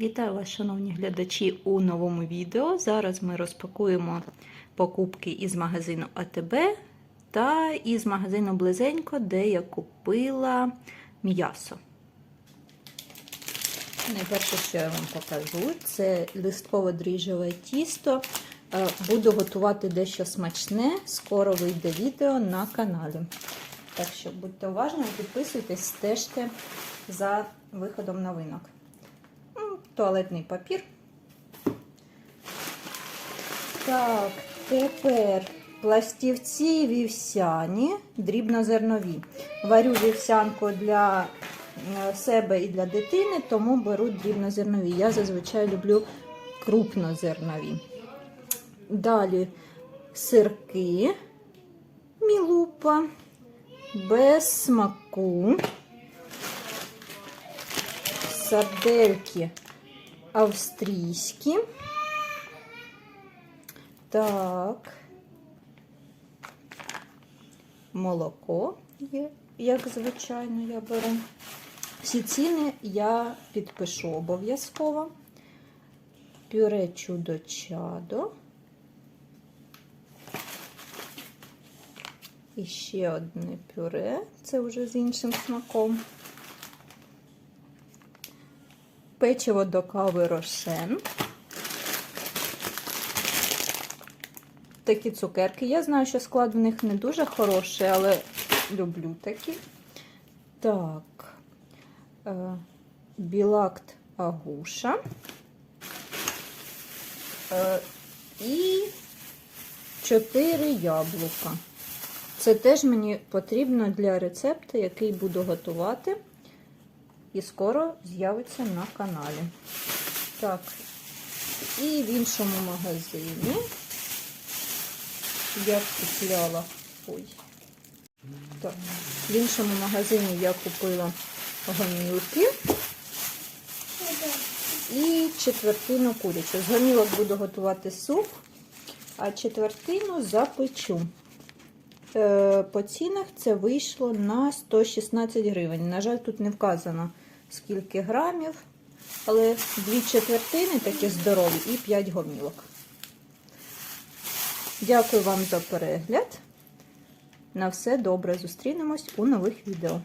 Вітаю вас, шановні глядачі, у новому відео. Зараз ми розпакуємо покупки із магазину АТБ та із магазину Близенько, де я купила м'ясо. Найперше, що я вам покажу, це листково дріжджове тісто. Е, Буду готувати дещо смачне. Скоро вийде відео на каналі. Так що будьте уважні, підписуйтесь, стежте за виходом новинок. Туалетний папір. Так, тепер пластівці вівсяні, дрібнозернові. Варю вівсянку для е, себе і для дитини, тому беру дрібнозернові. Я зазвичай люблю крупнозернові. Далі сирки, мілупа, без смаку, сардельки австрійські. Так, молоко є, як звичайно, я беру. Всі ціни я підпишу обов'язково. Пюре чудо-чадо. І ще одне пюре, це вже з іншим смаком. Печиво до кави рошен. Такі цукерки. Я знаю, що склад в них не дуже хороший, але люблю такі. Так, е, білакт агуша. Е, і 4 яблука. Це теж мені потрібно для рецепту, який буду готувати. І скоро з'явиться на каналі. Так, і в іншому магазині я купляла. Ой. Так, в іншому магазині я купила гомілки і четвертину курячу. З гомілок буду готувати суп, а четвертину запечу. Е, По цінах це вийшло на 116 гривень. На жаль, тут не вказано скільки грамів, але дві четвертини такі здорові і 5 гомілок. Дякую вам за перегляд. На все добре. Зустрінемось у нових відео.